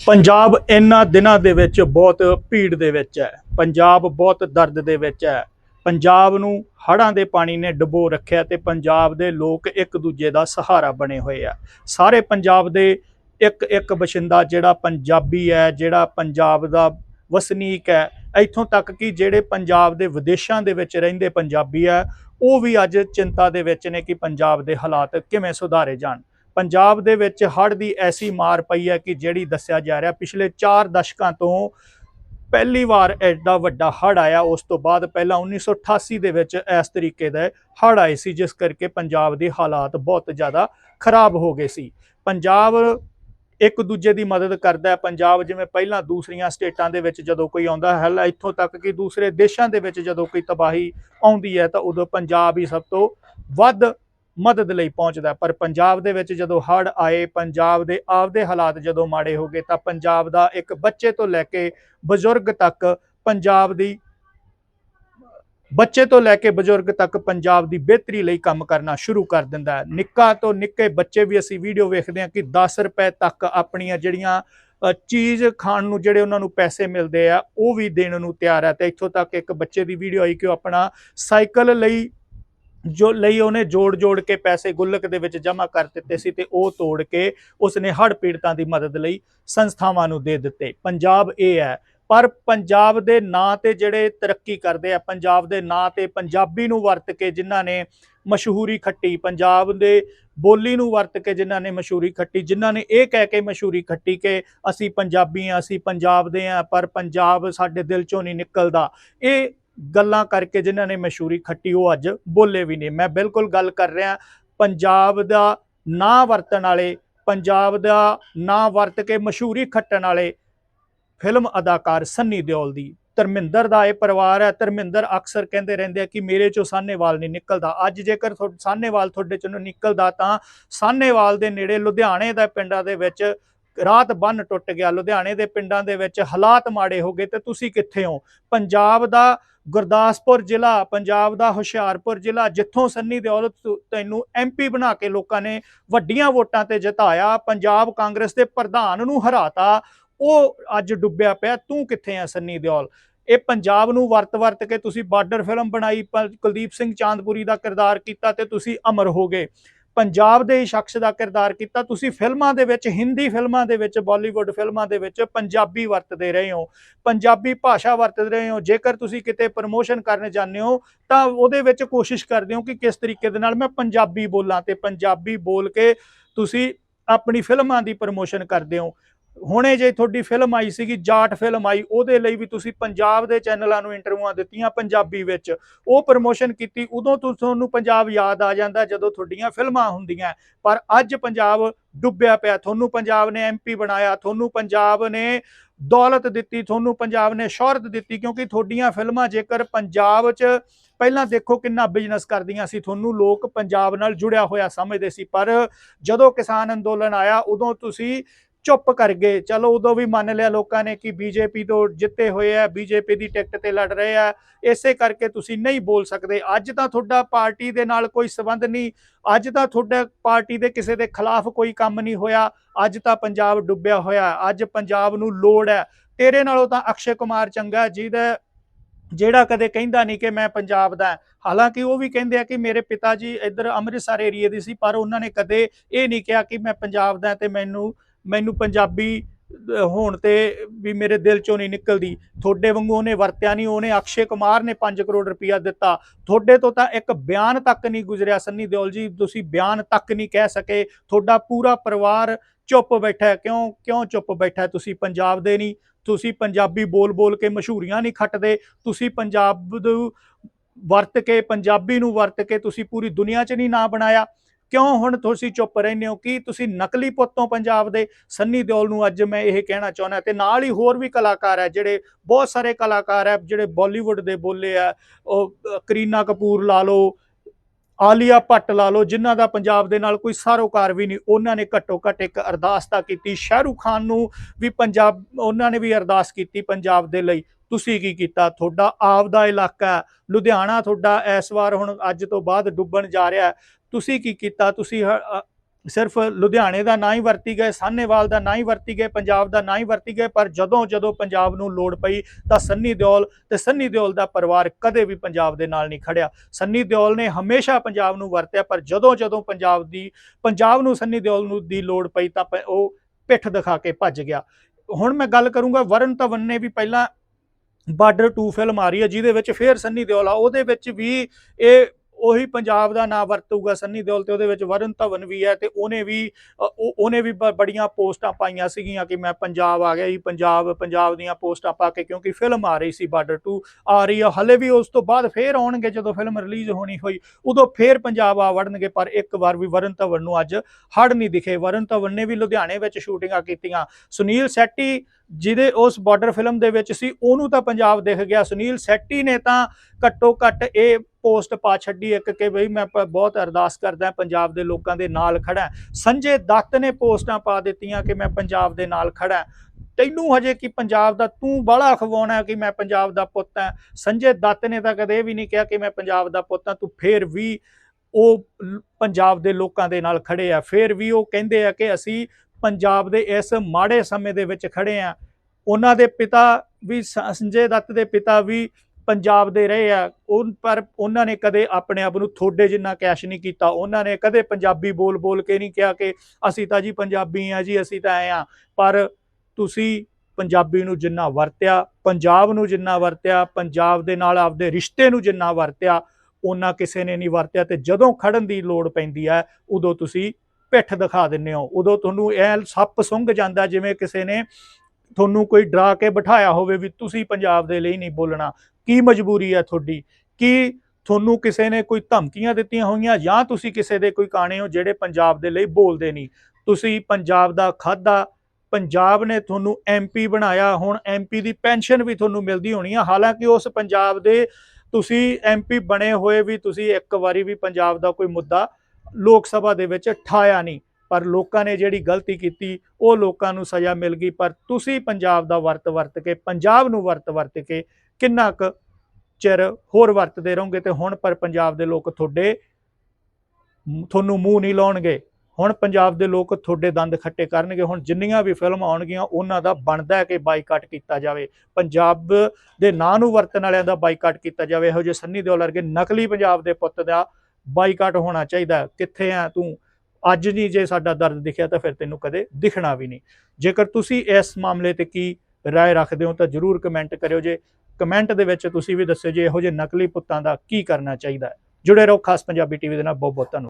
ਪੰਜਾਬ ਇਹਨਾਂ ਦਿਨਾਂ ਦੇ ਵਿੱਚ ਬਹੁਤ ਭੀੜ ਦੇ ਵਿੱਚ ਹੈ। ਪੰਜਾਬ ਬਹੁਤ ਦਰਦ ਦੇ ਵਿੱਚ ਹੈ। ਪੰਜਾਬ ਨੂੰ ਹੜ੍ਹਾਂ ਦੇ ਪਾਣੀ ਨੇ ਡੁਬੋ ਰੱਖਿਆ ਤੇ ਪੰਜਾਬ ਦੇ ਲੋਕ ਇੱਕ ਦੂਜੇ ਦਾ ਸਹਾਰਾ ਬਣੇ ਹੋਏ ਆ। ਸਾਰੇ ਪੰਜਾਬ ਦੇ ਇੱਕ ਇੱਕ ਬਸ਼ਿੰਦਾ ਜਿਹੜਾ ਪੰਜਾਬੀ ਹੈ, ਜਿਹੜਾ ਪੰਜਾਬ ਦਾ ਵਸਨੀਕ ਹੈ, ਇੱਥੋਂ ਤੱਕ ਕਿ ਜਿਹੜੇ ਪੰਜਾਬ ਦੇ ਵਿਦੇਸ਼ਾਂ ਦੇ ਵਿੱਚ ਰਹਿੰਦੇ ਪੰਜਾਬੀ ਆ ਉਹ ਵੀ ਅੱਜ ਚਿੰਤਾ ਦੇ ਵਿੱਚ ਨੇ ਕਿ ਪੰਜਾਬ ਦੇ ਹਾਲਾਤ ਕਿਵੇਂ ਸੁਧਾਰੇ ਜਾਣ। ਪੰਜਾਬ ਦੇ ਵਿੱਚ ਹੜ੍ਹ ਦੀ ਐਸੀ ਮਾਰ ਪਈ ਹੈ ਕਿ ਜਿਹੜੀ ਦੱਸਿਆ ਜਾ ਰਿਹਾ, ਪਿਛਲੇ 4 ਦਸ਼ਕਾਂ ਤੋਂ ਪਹਿਲੀ ਵਾਰ ਐਡਾ ਵੱਡਾ ਹੜ੍ਹ ਆਇਆ। ਉਸ ਤੋਂ ਬਾਅਦ ਪਹਿਲਾਂ 1988 ਦੇ ਵਿੱਚ ਇਸ ਤਰੀਕੇ ਦਾ ਹੜ੍ਹ ਆਏ ਸੀ, ਜਿਸ ਕਰਕੇ ਪੰਜਾਬ ਦੇ ਹਾਲਾਤ ਬਹੁਤ ਜ਼ਿਆਦਾ ਖਰਾਬ ਹੋ ਗਏ ਸੀ। ਪੰਜਾਬ ਇੱਕ ਦੂਜੇ ਦੀ ਮਦਦ ਕਰਦਾ ਹੈ। ਪੰਜਾਬ ਜਿਵੇਂ ਪਹਿਲਾਂ ਦੂਸਰੀਆਂ ਸਟੇਟਾਂ ਦੇ ਵਿੱਚ ਜਦੋਂ ਕੋਈ ਆਉਂਦਾ ਹੈ ਇੱਥੋਂ ਤੱਕ ਕਿ ਦੂਸਰੇ ਦੇਸ਼ਾਂ ਦੇ ਵਿੱਚ ਜਦੋਂ ਕੋਈ ਤਬਾਹੀ ਆਉਂਦੀ ਹੈ, ਤਾਂ ਉਦੋਂ ਪੰਜਾਬ ਹੀ ਸਭ ਤੋਂ ਵੱਧ ਮਦਦ ਲਈ ਪਹੁੰਚਦਾ ਪਰ ਪੰਜਾਬ ਦੇ ਵਿੱਚ ਜਦੋਂ ਹੜ੍ਹ ਆਏ, ਪੰਜਾਬ ਦੇ ਆਪਦੇ ਹਾਲਾਤ ਜਦੋਂ ਮਾੜੇ ਹੋ ਗਏ, ਤਾਂ ਪੰਜਾਬ ਦਾ ਇੱਕ ਬੱਚੇ ਤੋਂ ਲੈ ਕੇ ਬਜ਼ੁਰਗ ਤੱਕ ਪੰਜਾਬ ਦੀ ਬੱਚੇ ਤੋਂ ਲੈ ਕੇ ਬਜ਼ੁਰਗ ਤੱਕ ਪੰਜਾਬ ਦੀ ਬਿਹਤਰੀ ਲਈ ਕੰਮ ਕਰਨਾ ਸ਼ੁਰੂ ਕਰ ਦਿੰਦਾ ਹੈ। ਨਿੱਕਾ ਤੋਂ ਨਿੱਕੇ ਬੱਚੇ ਵੀ ਅਸੀਂ ਵੀਡੀਓ ਵੇਖਦੇ ਹਾਂ ਕਿ 10 ਰੁਪਏ ਤੱਕ ਆਪਣੀਆਂ ਜਿਹੜੀਆਂ ਚੀਜ਼ ਖਾਣ ਨੂੰ ਜਿਹੜੇ ਉਹਨਾਂ ਨੂੰ ਪੈਸੇ ਮਿਲਦੇ ਆ, ਉਹ ਵੀ ਦੇਣ ਨੂੰ ਤਿਆਰ ਹੈ। ਤੇ ਇੱਥੋਂ ਤੱਕ ਇੱਕ ਬੱਚੇ ਦੀ ਵੀਡੀਓ ਆਈ ਕਿ ਉਹ ਆਪਣਾ ਸਾਈਕਲ ਲਈ ਜੋ ਲਈ ਉਹਨੇ ਜੋੜ ਜੋੜ ਕੇ ਪੈਸੇ ਗੁੱਲਕ ਦੇ ਵਿੱਚ ਜਮ੍ਹਾਂ ਕਰ ਦਿੱਤੇ ਸੀ ਤੇ ਉਹ ਤੋੜ ਕੇ ਉਸਨੇ ਹੜ੍ਹ ਪੀੜਤਾਂ ਦੀ ਮਦਦ ਲਈ ਸੰਸਥਾਵਾਂ ਨੂੰ ਦੇ ਦਿੱਤੇ। ਪੰਜਾਬ ਇਹ ਹੈ, ਪਰ ਪੰਜਾਬ ਦੇ ਨਾਂ ਤੇ ਜਿਹੜੇ ਤਰੱਕੀ ਕਰਦੇ ਆ, ਪੰਜਾਬ ਦੇ ਨਾਂ ਤੇ ਪੰਜਾਬੀ ਨੂੰ ਵਰਤ ਕੇ ਜਿਨ੍ਹਾਂ ਨੇ ਮਸ਼ਹੂਰੀ ਖੱਟੀ, ਪੰਜਾਬ ਦੇ ਬੋਲੀ ਨੂੰ ਵਰਤ ਕੇ ਜਿਨ੍ਹਾਂ ਨੇ ਮਸ਼ਹੂਰੀ ਖੱਟੀ, ਜਿਨ੍ਹਾਂ ਨੇ ਇਹ ਕਹਿ ਕੇ ਮਸ਼ਹੂਰੀ ਖੱਟੀ ਕਿ ਅਸੀਂ ਪੰਜਾਬੀ ਆ, ਅਸੀਂ ਪੰਜਾਬ ਦੇ ਆ, ਪਰ ਪੰਜਾਬ ਸਾਡੇ ਦਿਲ ਚੋਂ ਨਹੀਂ ਨਿਕਲਦਾ। ਇਹ ਗੱਲਾਂ ਕਰਕੇ ਜਿਨ੍ਹਾਂ ਨੇ ਮਸ਼ਹੂਰੀ ਖੱਟੀ, ਉਹ ਅੱਜ ਬੋਲੇ ਵੀ ਨਹੀਂ। ਮੈਂ ਬਿਲਕੁਲ ਗੱਲ ਕਰ ਰਿਹਾ, ਪੰਜਾਬ ਦਾ ਨਾਂ ਵਰਤਣ ਵਾਲੇ, ਪੰਜਾਬ ਦਾ ਨਾਂ ਵਰਤ ਕੇ ਮਸ਼ਹੂਰੀ ਖੱਟਣ ਵਾਲੇ ਫਿਲਮ ਅਦਾਕਾਰ ਸੰਨੀ ਦਿਓਲ ਦੀ। ਧਰਮਿੰਦਰ ਦਾ ਇਹ ਪਰਿਵਾਰ ਹੈ। ਧਰਮਿੰਦਰ ਅਕਸਰ ਕਹਿੰਦੇ ਰਹਿੰਦੇ ਆ ਕਿ ਮੇਰੇ ਚੋਂ ਸਾਹਨੇਵਾਲ ਨਹੀਂ ਨਿਕਲਦਾ। ਅੱਜ ਜੇਕਰ ਤੁਹਾ- ਸਾਹਨੇਵਾਲ ਤੁਹਾਡੇ ਚੋਂ ਨਿਕਲਦਾ, ਤਾਂ ਸਾਹਨੇਵਾਲ ਦੇ ਨੇੜੇ ਲੁਧਿਆਣੇ ਦਾ ਪਿੰਡਾਂ ਦੇ ਵਿੱਚ ਰਾਤ ਬੰਨ ਟੁੱਟ ਗਿਆ। ਲੁਧਿਆਣੇ ਦੇ ਪਿੰਡਾਂ ਦੇ ਵਿੱਚ ਹਾਲਾਤ ਮਾੜੇ ਹੋ ਗਏ, ਤੇ ਤੁਸੀਂ ਕਿੱਥੇ ਹੋ? ਪੰਜਾਬ ਦਾ ਗੁਰਦਾਸਪੁਰ ਜ਼ਿਲ੍ਹਾ, ਪੰਜਾਬ ਦਾ ਹੁਸ਼ਿਆਰਪੁਰ ਜ਼ਿਲ੍ਹਾ, ਜਿੱਥੋਂ ਸੰਨੀ ਦਿਓਲ ਤੁ- ਤੈਨੂੰ ਐਮਪੀ ਬਣਾ ਕੇ ਲੋਕਾਂ ਨੇ ਵੱਡੀਆਂ ਵੋਟਾਂ ਤੇ ਜਿਤਾਇਆ, ਪੰਜਾਬ ਕਾਂਗਰਸ ਦੇ ਪ੍ਰਧਾਨ ਨੂੰ ਹਰਾਤਾ, ਉਹ ਅੱਜ ਡੁੱਬਿਆ ਪਿਆ, ਤੂੰ ਕਿੱਥੇ ਆ ਸੰਨੀ ਦਿਓਲ? ਇਹ ਪੰਜਾਬ ਨੂੰ ਵਰਤ-ਵਰਤ ਕੇ ਤੁਸੀਂ ਬਾਰਡਰ ਫਿਲਮ ਬਣਾਈ ਕੁਲਦੀਪ ਸਿੰਘ ਚਾਂਦਪੁਰੀ ਦਾ ਕਿਰਦਾਰ ਕੀਤਾ ਤੇ ਤੁਸੀਂ ਅਮਰ ਹੋ ਗਏ। ਪੰਜਾਬ ਦੇ ਹੀ ਸ਼ਖਸ ਦਾ ਕਿਰਦਾਰ ਕੀਤਾ। ਤੁਸੀਂ ਫਿਲਮਾਂ ਦੇ ਵਿੱਚ, ਹਿੰਦੀ ਫਿਲਮਾਂ ਦੇ ਵਿੱਚ, ਬਾਲੀਵੁੱਡ ਫਿਲਮਾਂ ਦੇ ਵਿੱਚ ਪੰਜਾਬੀ ਵਰਤਦੇ ਰਹੇ ਹੋ। ਪੰਜਾਬੀ ਭਾਸ਼ਾ ਵਰਤਦੇ ਰਹੇ ਹੋ। ਜੇਕਰ ਤੁਸੀਂ ਕਿਤੇ ਪ੍ਰਮੋਸ਼ਨ ਕਰਨ ਜਾਂਦੇ ਹੋ, ਤਾਂ ਉਹਦੇ ਵਿੱਚ ਕੋਸ਼ਿਸ਼ ਕਰਦੇ ਹੋ ਕਿ ਕਿਸ ਤਰੀਕੇ ਦੇ ਨਾਲ ਮੈਂ ਪੰਜਾਬੀ ਬੋਲਾਂ ਤੇ ਪੰਜਾਬੀ ਬੋਲ ਕੇ ਤੁਸੀਂ ਆਪਣੀ ਫਿਲਮਾਂ ਦੀ ਪ੍ਰਮੋਸ਼ਨ ਕਰਦੇ ਹੋ। ਹੁਣੇ ਜੇ ਤੁਹਾਡੀ ਫਿਲਮ ਆਈ ਸੀਗੀ, ਜਾਟ ਫਿਲਮ ਆਈ, ਉਹਦੇ ਲਈ ਵੀ ਤੁਸੀਂ ਪੰਜਾਬ ਦੇ ਚੈਨਲਾਂ ਨੂੰ ਇੰਟਰਵਿਊਆਂ ਦਿੱਤੀਆਂ ਪੰਜਾਬੀ ਵਿੱਚ। ਉਹ ਪ੍ਰਮੋਸ਼ਨ ਕੀਤੀ, ਉਦੋਂ ਤੋਂ, ਤੁਹਾਨੂੰ ਪੰਜਾਬ ਯਾਦ ਆ ਜਾਂਦਾ ਜਦੋਂ ਤੁਹਾਡੀਆਂ ਫਿਲਮਾਂ ਹੁੰਦੀਆਂ। ਪਰ ਅੱਜ ਪੰਜਾਬ ਡੁੱਬਿਆ ਪਿਆ, ਤੁਹਾਨੂੰ ਪੰਜਾਬ ਨੇ ਐਮਪੀ ਬਣਾਇਆ, ਤੁਹਾਨੂੰ ਪੰਜਾਬ ਨੇ ਦੌਲਤ ਦਿੱਤੀ, ਤੁਹਾਨੂੰ ਪੰਜਾਬ ਨੇ ਸ਼ੋਹਰਤ ਦਿੱਤੀ, ਕਿਉਂਕਿ ਤੁਹਾਡੀਆਂ ਫਿਲਮਾਂ ਜੇਕਰ ਪੰਜਾਬ 'ਚ ਪਹਿਲਾਂ ਦੇਖੋ ਕਿੰਨਾ ਬਿਜ਼ਨਸ ਕਰਦੀਆਂ ਸੀ, ਤੁਹਾਨੂੰ ਲੋਕ ਪੰਜਾਬ ਨਾਲ ਜੁੜਿਆ ਹੋਇਆ ਸਮਝਦੇ ਸੀ। ਪਰ ਜਦੋਂ ਕਿਸਾਨ ਅੰਦੋਲਨ ਆਇਆ, ਉਦੋਂ ਤੁਸੀਂ ਚੁੱਪ ਕਰ ਗਏ। ਚਲੋ ਉਦੋਂ ਵੀ ਮੰਨ ਲਿਆ ਲੋਕਾਂ ਨੇ ਕਿ ਬੀਜੇਪੀ ਤੋਂ ਜਿੱਤੇ ਹੋਏ ਆ, ਬੀਜੇਪੀ ਦੀ ਟਿਕਟ ਤੇ ਲੜ ਰਹੇ ਆ। ਇਸੇ ਕਰਕੇ ਤੁਸੀਂ ਨਹੀਂ ਬੋਲ ਸਕਦੇ। ਅੱਜ ਤਾਂ ਤੁਹਾਡਾ ਪਾਰਟੀ ਦੇ ਨਾਲ ਕੋਈ ਸਬੰਧ ਨਹੀਂ। ਅੱਜ ਤਾਂ ਤੁਹਾਡਾ ਪਾਰਟੀ ਦੇ ਕਿਸੇ ਦੇ ਖਿਲਾਫ ਕੋਈ ਕੰਮ ਨਹੀਂ ਹੋਇਆ। ਅੱਜ ਤਾਂ ਪੰਜਾਬ ਡੁੱਬਿਆ ਹੋਇਆ। ਅੱਜ ਪੰਜਾਬ ਨੂੰ ਲੋੜ ਹੈ। ਤੇਰੇ ਨਾਲੋਂ ਤਾਂ ਅਕਸ਼ੇ ਕੁਮਾਰ ਚੰਗਾ ਜਿਹਦਾ ਜਿਹੜਾ ਕਦੇ ਕਹਿੰਦਾ ਨਹੀਂ ਕਿ ਮੈਂ ਪੰਜਾਬ ਦਾ ਹਾਲਾਂਕਿ ਉਹ ਵੀ ਕਹਿੰਦੇ ਆ ਕਿ ਮੇਰੇ ਪਿਤਾ ਜੀ ਇੱਧਰ ਅੰਮ੍ਰਿਤਸਰ ਏਰੀਏ ਦੇ ਸੀ, ਪਰ ਉਹਨਾਂ ਨੇ ਕਦੇ ਇਹ ਨਹੀਂ ਕਿਹਾ ਕਿ ਮੈਂ ਪੰਜਾਬ ਦਾ ਹਾਂ ਤੇ ਮੈਨੂੰ ਮੈਨੂੰ ਪੰਜਾਬੀ ਹੋਣ ਤੇ ਵੀ ਮੇਰੇ ਦਿਲ ਚੋਂ ਨਹੀਂ ਨਿਕਲਦੀ। ਤੁਹਾਡੇ ਵਾਂਗੂ ਉਹਨੇ ਵਰਤਿਆ ਨਹੀਂ, ਉਹਨੇ ਅਕਸ਼ੇ ਕੁਮਾਰ ਨੇ 5 ਕਰੋੜ ਰੁਪਇਆ ਦਿੱਤਾ। ਤੁਹਾਡੇ ਤੋਂ ਤਾਂ ਇੱਕ ਬਿਆਨ ਤੱਕ ਨਹੀਂ ਗੁਜ਼ਰਿਆ, ਸੰਨੀ ਦਿਓਲ ਜੀ, ਤੁਸੀਂ ਬਿਆਨ ਤੱਕ ਨਹੀਂ ਕਹਿ ਸਕੇ। ਤੁਹਾਡਾ ਪੂਰਾ ਪਰਿਵਾਰ ਚੁੱਪ ਬੈਠਾ ਕਿਉਂ ਕਿਉਂ ਚੁੱਪ ਬੈਠਾ ਤੁਸੀਂ ਪੰਜਾਬ ਦੇ ਨਹੀਂ, ਤੁਸੀਂ ਪੰਜਾਬੀ ਬੋਲ ਬੋਲ ਕੇ ਮਸ਼ਹੂਰੀਆਂ ਨਹੀਂ ਖੱਟਦੇ। ਤੁਸੀਂ ਪੰਜਾਬ ਵਰਤ ਕੇ, ਪੰਜਾਬੀ ਨੂੰ ਵਰਤ ਕੇ ਤੁਸੀਂ ਪੂਰੀ ਦੁਨੀਆ 'ਚ ਨਹੀਂ ਨਾਂ ਬਣਾਇਆ। ਕਿਉਂ ਹੁਣ ਤੁਸੀਂ ਚੁੱਪ ਰਹਿੰਦੇ ਹੋ? ਕੀ ਤੁਸੀਂ ਨਕਲੀ ਪੁੱਤੋਂ ਪੰਜਾਬ ਦੇ? ਸੰਨੀ ਦਿਓਲ ਨੂੰ ਅੱਜ ਮੈਂ ਇਹ ਕਹਿਣਾ ਚਾਹੁੰਦਾ ਤੇ ਨਾਲ ਹੀ ਹੋਰ ਵੀ ਕਲਾਕਾਰ ਹੈ ਜਿਹੜੇ ਬਹੁਤ ਸਾਰੇ ਕਲਾਕਾਰ ਹੈ, ਜਿਹੜੇ ਬਾਲੀਵੁੱਡ ਦੇ ਬੋਲੇ ਆ ਉਹ ਕਰੀਨਾ ਕਪੂਰ ਲਾ ਲਓ ਆਲੀਆ ਭੱਟ ਲਾ ਲਓ, ਜਿਨ੍ਹਾਂ ਦਾ ਪੰਜਾਬ ਦੇ ਨਾਲ ਕੋਈ ਸਾਰੋਕਾਰ ਵੀ ਨਹੀਂ, ਉਹਨਾਂ ਨੇ ਘੱਟੋ ਘੱਟ ਇੱਕ ਅਰਦਾਸ ਤਾਂ ਕੀਤੀ। ਸ਼ਾਹਰੂਖ ਖਾਨ ਨੂੰ ਵੀ ਪੰਜਾਬ, ਉਹਨਾਂ ਨੇ ਵੀ ਅਰਦਾਸ ਕੀਤੀ ਪੰਜਾਬ ਦੇ ਲਈ। ਤੁਸੀਂ ਕੀ ਕੀਤਾ? ਤੁਹਾਡਾ ਆਪ ਦਾ ਇਲਾਕਾ ਲੁਧਿਆਣਾ ਤੁਹਾਡਾ ਇਸ ਵਾਰ ਹੁਣ ਅੱਜ ਤੋਂ ਬਾਅਦ ਡੁੱਬਣ ਜਾ ਰਿਹਾ ਤੁਸੀਂ ਕੀ ਕੀਤਾ? ਤੁਸੀਂ ਹ- ਸਿਰਫ ਲੁਧਿਆਣੇ ਦਾ ਨਾਂ ਹੀ ਵਰਤੀ ਗਏ, ਸਾਹਨੇਵਾਲ ਦਾ ਨਾਂ ਹੀ ਵਰਤੀ ਗਏ, ਪੰਜਾਬ ਦਾ ਨਾਂ ਹੀ ਵਰਤੀ ਗਏ, ਪਰ ਜਦੋਂ ਜਦੋਂ ਪੰਜਾਬ ਨੂੰ ਲੋੜ ਪਈ ਤਾਂ ਸੰਨੀ ਦਿਓਲ ਤੇ ਸੰਨੀ ਦਿਓਲ ਦਾ ਪਰਿਵਾਰ ਕਦੇ ਵੀ ਪੰਜਾਬ ਦੇ ਨਾਲ ਨਹੀਂ ਖੜਿਆ। ਸੰਨੀ ਦਿਓਲ ਨੇ ਹਮੇਸ਼ਾ ਪੰਜਾਬ ਨੂੰ ਵਰਤਿਆ, ਪਰ ਜਦੋਂ ਜਦੋਂ ਪੰਜਾਬ ਦੀ, ਪੰਜਾਬ ਨੂੰ ਸੰਨੀ ਦਿਓਲ ਨੂੰ ਦੀ ਲੋੜ ਪਈ ਤਾਂ ਪ- ਉਹ ਪਿੱਠ ਦਿਖਾ ਕੇ ਭੱਜ ਗਿਆ। ਹੁਣ ਮੈਂ ਗੱਲ ਕਰੂੰਗਾ ਵਰਨ ਧਵਨ ਨੇ ਵੀ ਪਹਿਲਾਂ ਬਾਰਡਰ 2 ਫਿਲਮ ਆ ਰਹੀ ਹੈ, ਜਿਹਦੇ ਵਿੱਚ ਫੇਰ ਸੰਨੀ ਦਿਓਲ ਆ, ਉਹਦੇ ਵਿੱਚ ਵੀ ਇਹ ਉਹੀ ਪੰਜਾਬ ਦਾ ਨਾਂ ਵਰਤੂਗਾ ਸੰਨੀ ਦਿਓਲ ਤੇ ਉਹਦੇ ਵਿੱਚ ਵਰਨ ਧਵਨ ਵੀ ਹੈ ਤੇ ਉਹਨੇ ਵੀ ਉਹਨੇ ਵੀ ਬ- ਬੜੀਆਂ ਪੋਸਟਾਂ ਪਾਈਆਂ ਸੀਗੀਆਂ ਕਿ ਮੈਂ ਪੰਜਾਬ ਆ ਗਿਆ ਜੀ, ਪੰਜਾਬ ਪੰਜਾਬ ਦੀਆਂ ਪੋਸਟਾਂ ਪਾ ਕੇ ਕਿਉਂਕਿ ਫਿਲਮ ਆ ਰਹੀ ਸੀ ਬਾਰਡਰ 2 ਆ ਰਹੀ ਹੈ ਹਲੇ ਵੀ ਉਸ ਤੋਂ ਬਾਅਦ ਫੇਰ ਆਉਣਗੇ ਜਦੋਂ ਫਿਲਮ ਰਿਲੀਜ਼ ਹੋਣੀ ਹੋਈ, ਉਦੋਂ ਫੇਰ ਪੰਜਾਬ ਆ ਵੜਨਗੇ, ਪਰ ਇੱਕ ਵਾਰ ਵੀ ਵਰਨ ਧਵਨ ਨੂੰ ਅੱਜ ਹੜ ਨਹੀਂ ਦਿਖੇ ਵਰਨ ਧਵਨ ਨੇ ਵੀ ਲੁਧਿਆਣੇ ਵਿੱਚ ਸ਼ੂਟਿੰਗਾਂ ਕੀਤੀਆਂ, ਸੁਨੀਲ ਸੈੱਟੀ ਜਿਹਦੇ ਉਸ ਬਾਰਡਰ ਫਿਲਮ ਦੇ ਵਿੱਚ ਸੀ, ਉਹਨੂੰ ਤਾਂ ਪੰਜਾਬ ਦਿਖ ਗਿਆ ਸੁਨੀਲ ਸੈੱਟੀ ਨੇ ਤਾਂ ਘੱਟੋ ਘੱਟ ਇਹ ਪੋਸਟ ਪਾ ਛੱਡੀ ਇੱਕ ਕਿ ਬਈ ਮੈਂ ਬਹੁਤ ਅਰਦਾਸ ਕਰਦਾ ਪੰਜਾਬ ਦੇ ਲੋਕਾਂ ਦੇ ਨਾਲ ਖੜਾ ਸੰਜੇ ਦੱਤ ਨੇ ਪੋਸਟਾਂ ਪਾ ਦਿੱਤੀਆਂ ਕਿ ਮੈਂ ਪੰਜਾਬ ਦੇ ਨਾਲ ਖੜਾ ਤੈਨੂੰ ਹਜੇ ਕਿ ਪੰਜਾਬ ਦਾ ਤੂੰ ਬਾਹਲਾ ਖਵਾਉਣਾ ਕਿ ਮੈਂ ਪੰਜਾਬ ਦਾ ਪੁੱਤ ਹਾਂ? ਸੰਜੇ ਦੱਤ ਨੇ ਤਾਂ ਕਦੇ ਵੀ ਨਹੀਂ ਕਿਹਾ ਕਿ ਮੈਂ ਪੰਜਾਬ ਦਾ ਪੁੱਤ ਹਾਂ, ਤੂੰ ਫੇਰ ਵੀ ਉਹ ਪੰਜਾਬ ਦੇ ਲੋਕਾਂ ਦੇ ਨਾਲ ਖੜੇ ਆ। ਫੇਰ ਵੀ ਉਹ ਕਹਿੰਦੇ ਆ ਕਿ ਅਸੀਂ ਪੰਜਾਬ ਦੇ ਇਸ ਮਾੜੇ ਸਮੇਂ ਦੇ ਵਿੱਚ ਖੜੇ ਆ। ਉਹਨਾਂ ਦੇ ਪਿਤਾ ਵੀ ਸੰਜੇ ਦੱਤ ਦੇ ਪਿਤਾ ਵੀ ਪੰਜਾਬ ਦੇ ਰਹੇ ਆ। ਉਹ ਪਰ ਉਹਨਾਂ ਨੇ ਕਦੇ ਆਪਣੇ ਆਪ ਨੂੰ ਥੋੜੇ ਜਿੰਨਾ ਕੈਸ਼ ਨਹੀਂ ਕੀਤਾ। ਉਹਨਾਂ ਨੇ ਕਦੇ ਪੰਜਾਬੀ ਬੋਲ ਬੋਲ ਕੇ ਨਹੀਂ ਕਿਹਾ ਕਿ ਅਸੀਂ ਤਾਂ ਜੀ ਪੰਜਾਬੀ ਆ ਜੀ, ਅਸੀਂ ਤਾਂ ਐ ਆ। ਪਰ ਤੁਸੀਂ ਪੰਜਾਬੀ ਨੂੰ ਜਿੰਨਾ ਵਰਤਿਆ, ਪੰਜਾਬ ਨੂੰ ਜਿੰਨਾ ਵਰਤਿਆ, ਪੰਜਾਬ ਦੇ ਨਾਲ ਆਪਦੇ ਰਿਸ਼ਤੇ ਨੂੰ ਜਿੰਨਾ ਵਰਤਿਆ, ਉਹਨਾਂ ਕਿਸੇ ਨੇ ਨਹੀਂ ਵਰਤਿਆ। ਤੇ ਜਦੋਂ ਖੜਨ ਦੀ ਲੋੜ ਪੈਂਦੀ ਹੈ, ਉਦੋਂ ਤੁਸੀਂ ਪਿੱਠ ਦਿਖਾ ਦਿੰਦੇ ਹੋ। ਉਦੋਂ ਤੁਹਾਨੂੰ ਇਹ ਸੱਪ ਸੁੰਘ ਜਾਂਦਾ ਜਿਵੇਂ ਕਿਸੇ ਨੇ ਤੁਹਾਨੂੰ ਕੋਈ ਡਰਾ ਕੇ ਬਿਠਾਇਆ ਹੋਵੇ ਵੀ ਤੁਸੀਂ ਪੰਜਾਬ ਦੇ ਲਈ ਨਹੀਂ ਬੋਲਣਾ। ਕੀ ਮਜਬੂਰੀ ਹੈ ਤੁਹਾਡੀ? ਕੀ ਤੁਹਾਨੂੰ ਕਿਸੇ ਨੇ ਕੋਈ ਧਮਕੀਆਂ ਦਿੱਤੀਆਂ ਹੋਈਆਂ ਜਾਂ ਤੁਸੀਂ ਕਿਸੇ ਦੇ ਕੋਈ ਕਾਣੇ ਹੋ ਜਿਹੜੇ ਪੰਜਾਬ ਦੇ ਲਈ ਬੋਲਦੇ ਨਹੀਂ? ਤੁਸੀਂ ਪੰਜਾਬ ਦਾ ਖਾਦਾ ਪੰਜਾਬ ਨੇ ਤੁਹਾਨੂੰ ਐਮਪੀ ਬਣਾਇਆ, ਹੁਣ ਐਮਪੀ ਦੀ ਪੈਨਸ਼ਨ ਵੀ ਤੁਹਾਨੂੰ ਮਿਲਦੀ ਹੋਣੀ ਆ। ਹਾਲਾਂਕਿ ਉਸ ਪੰਜਾਬ ਦੇ ਤੁਸੀਂ ਐਮਪੀ ਬਣੇ ਹੋਏ ਵੀ ਤੁਸੀਂ ਇੱਕ ਵਾਰੀ ਵੀ ਪੰਜਾਬ ਦਾ ਕੋਈ ਮੁੱਦਾ ਲੋਕ ਸਭਾ ਦੇ ਵਿੱਚ ਠਾਇਆ ਨਹੀਂ, ਪਰ ਲੋਕਾਂ ਨੇ ਜਿਹੜੀ ਗਲਤੀ ਕੀਤੀ, ਉਹ ਲੋਕਾਂ ਨੂੰ ਸਜ਼ਾ ਮਿਲ ਗਈ। ਪਰ ਤੁਸੀਂ ਪੰਜਾਬ ਦਾ ਵਰਤ ਵਰਤ ਕੇ, ਪੰਜਾਬ ਨੂੰ ਵਰਤ ਵਰਤ ਕੇ ਕਿੰਨਾ ਕੁ ਚਿਰ ਹੋਰ ਵਰਤਦੇ ਰਹੋਗੇ ਤੇ ਹੁਣ ਪਰ ਪੰਜਾਬ ਦੇ ਲੋਕ ਤੁਹਾਡੇ ਤੁਹਾਨੂੰ ਮੂੰਹ ਨਹੀਂ ਲਾਉਣਗੇ। ਹੁਣ ਪੰਜਾਬ ਦੇ ਲੋਕ ਤੁਹਾਡੇ ਦੰਦ ਖੱਟੇ ਕਰਨਗੇ। ਹੁਣ ਜਿੰਨੀਆਂ ਵੀ ਫਿਲਮ ਆਉਣਗੀਆਂ, ਉਹਨਾਂ ਦਾ ਬਣਦਾ ਹੈ ਕਿ ਬਾਈਕਾਟ ਕੀਤਾ ਜਾਵੇ। ਪੰਜਾਬ ਦੇ ਨਾਂ ਨੂੰ ਵਰਤਣ ਵਾਲਿਆਂ ਦਾ ਬਾਈਕਾਟ ਕੀਤਾ ਜਾਵੇ। ਇਹੋ ਜਿਹੇ ਸੰਨੀ ਦਿਓਲ ਵਰਗੇ ਨਕਲੀ ਪੰਜਾਬ ਦੇ ਪੁੱਤ ਦਾ ਬਾਈਕਾਟ ਹੋਣਾ ਚਾਹੀਦਾ। ਕਿੱਥੇ ਆ ਤੂੰ? ਅੱਜ ਨਹੀਂ ਜੇ ਸਾਡਾ ਦਰਦ ਦਿਖਿਆ ਤਾਂ ਫਿਰ ਤੈਨੂੰ ਕਦੇ ਦਿਖਣਾ ਵੀ ਨਹੀਂ। ਜੇਕਰ ਤੁਸੀਂ ਇਸ ਮਾਮਲੇ ਤੇ ਕੀ ਰਾਏ ਰੱਖਦੇ ਹੋ ਤਾਂ ਜਰੂਰ ਕਮੈਂਟ ਕਰਿਓ ਜੇ। ਕਮੈਂਟ ਦੇ ਵਿੱਚ ਤੁਸੀਂ ਵੀ ਦੱਸਿਓ ਜੇ ਇਹੋ ਜਿਹੇ ਨਕਲੀ ਪੁੱਤਾਂ ਦਾ ਕੀ ਕਰਨਾ ਚਾਹੀਦਾ। ਜੁੜੇ ਰਹੋ ਖਾਸ ਪੰਜਾਬੀ ਟੀਵੀ ਦੇ ਨਾਲ। ਬਹੁਤ ਬਹੁਤ ਧੰਨਵਾਦ।